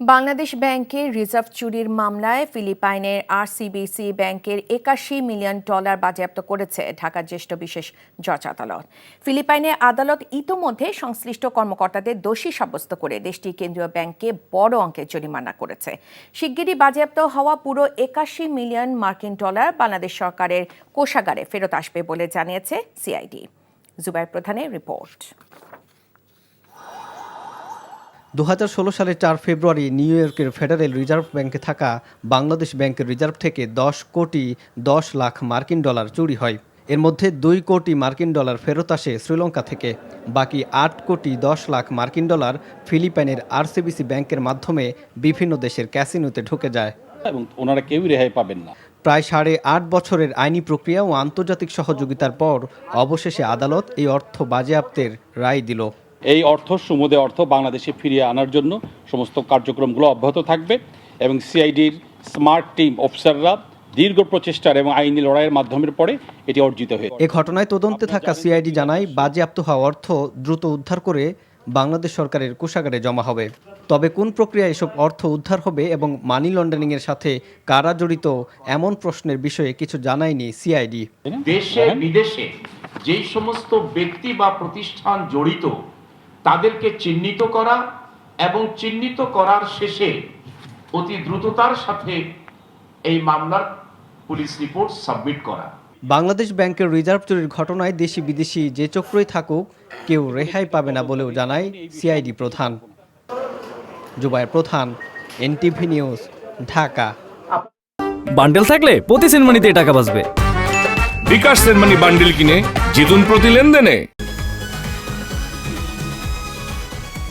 বাংলাদেশ ব্যাংকের রিজার্ভ চুরির মামলায় ফিলিপাইনের আরসিবিসি ব্যাংকের একাশি মিলিয়ন ডলার বাজেয়াপ্ত করেছে ঢাকার জ্যেষ্ঠ বিশেষ জজ আদালত। ফিলিপাইনের আদালত ইতোমধ্যে সংশ্লিষ্ট কর্মকর্তাদের দোষী সাব্যস্ত করে দেশটির কেন্দ্রীয় ব্যাংককে বড় অঙ্কের জরিমানা করেছে। শিগগিরই বাজেয়াপ্ত হওয়া পুরো একাশি মিলিয়ন মার্কিন ডলার বাংলাদেশ সরকারের কোষাগারে ফেরত আসবে বলে জানিয়েছে সিআইডি। জুবাইর প্রধানের রিপোর্ট। দু সালের চার ফেব্রুয়ারি নিউ ইয়র্কের ফেডারেল রিজার্ভ ব্যাংকে থাকা বাংলাদেশ ব্যাংকের রিজার্ভ থেকে দশ কোটি দশ লাখ মার্কিন ডলার চুরি হয়। এর মধ্যে দুই কোটি মার্কিন ডলার ফেরত আসে শ্রীলঙ্কা থেকে। বাকি আট কোটি দশ লাখ মার্কিন ডলার ফিলিপাইনের আরসিবিসি ব্যাংকের মাধ্যমে বিভিন্ন দেশের ক্যাসিনোতে ঢুকে যায়। এবং ওনারা কেউই রেহাই পাবেন না। প্রায় সাড়ে আট বছরের আইনি প্রক্রিয়া ও আন্তর্জাতিক সহযোগিতার পর অবশেষে আদালত এই অর্থ বাজেয়াপ্তের রায় দিল। এই অর্থ সুমদে অর্থ বাংলাদেশে ফিরিয়ে আনার জন্য সমস্ত কার্যক্রমগুলো অব্যাহত থাকবে এবং সিআইডির স্মার্ট টিম অফিসাররা দীর্ঘ প্রচেষ্টার এবং আইনি লড়াইয়ের মাধ্যমের পরে এটি অর্জিত হয়ে এ ঘটনায় তদন্তে থাকা সিআইডি জানায় বাজেয়াপ্ত হওয়া অর্থ দ্রুত উদ্ধার করে বাংলাদেশ সরকারের কোষাগারে জমা হবে। তবে কোন প্রক্রিয়ায় এসব অর্থ উদ্ধার হবে এবং মানি লন্ডারিংয়ের সাথে কারা জড়িত এমন প্রশ্নের বিষয়ে কিছু জানায়নি সিআইডি। দেশে বিদেশে যেই সমস্ত ব্যক্তি বা প্রতিষ্ঠান জড়িত তাদেরকে চিহ্নিত করা এবং চিহ্নিত করার শেষে অতি দ্রুততার সাথে এই মামলার পুলিশ রিপোর্ট সাবমিট করা। বাংলাদেশ ব্যাংকের রিজার্ভ চুরির ঘটনায় দেশি বিদেশি যে চক্রই থাকুক কেউ রেহাই পাবে না বলেও জানায় সিআইডি প্রধান। জুবায়ের প্রধান এনটিভি নিউজ ঢাকা। বান্ডেল থাকলে প্রতি সেনমানিতে টাকা বাঁচবে। বিকাশ সেনমানি বান্ডিল কিনে জিতুন প্রতি লেনদেনে।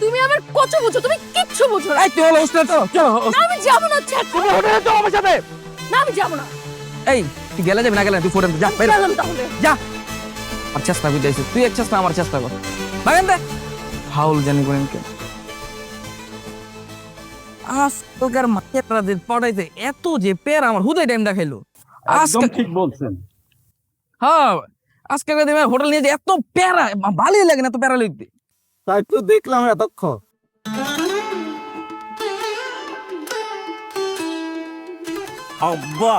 তুমি আমার কত বুঝো? তুমি কিচ্ছু বুঝো না। এই তুই হলো হোস্টেলে চলো চলো না, আমি যাব না ছাড়। তুমি হোটেলে চলো আমার সাথে। না আমি যাব না। এই তুই গেলে যাবি না গেলে? না, তুই ফোরেন যা বের হ। গেলাম তাহলে। যা। আর চেষ্টা করতে আইছিস তুই এক চেষ্টা আমার চেষ্টা কর। বাগান দে। ফাউল জানি করেন কে। আজকালকার মাঠেরাদের পড়াইতে এত যে পের আমার হুদয় টাইম দেখাইলো আজকাল ঠিক বলছেন। হ্যাঁ আজকালকার দিনে হোটেল নিয়ে যে এত প্যারা ভালোই লাগে না এত প্যারা লিখতে তাই তো দেখলাম এতক্ষণ। আব্বা।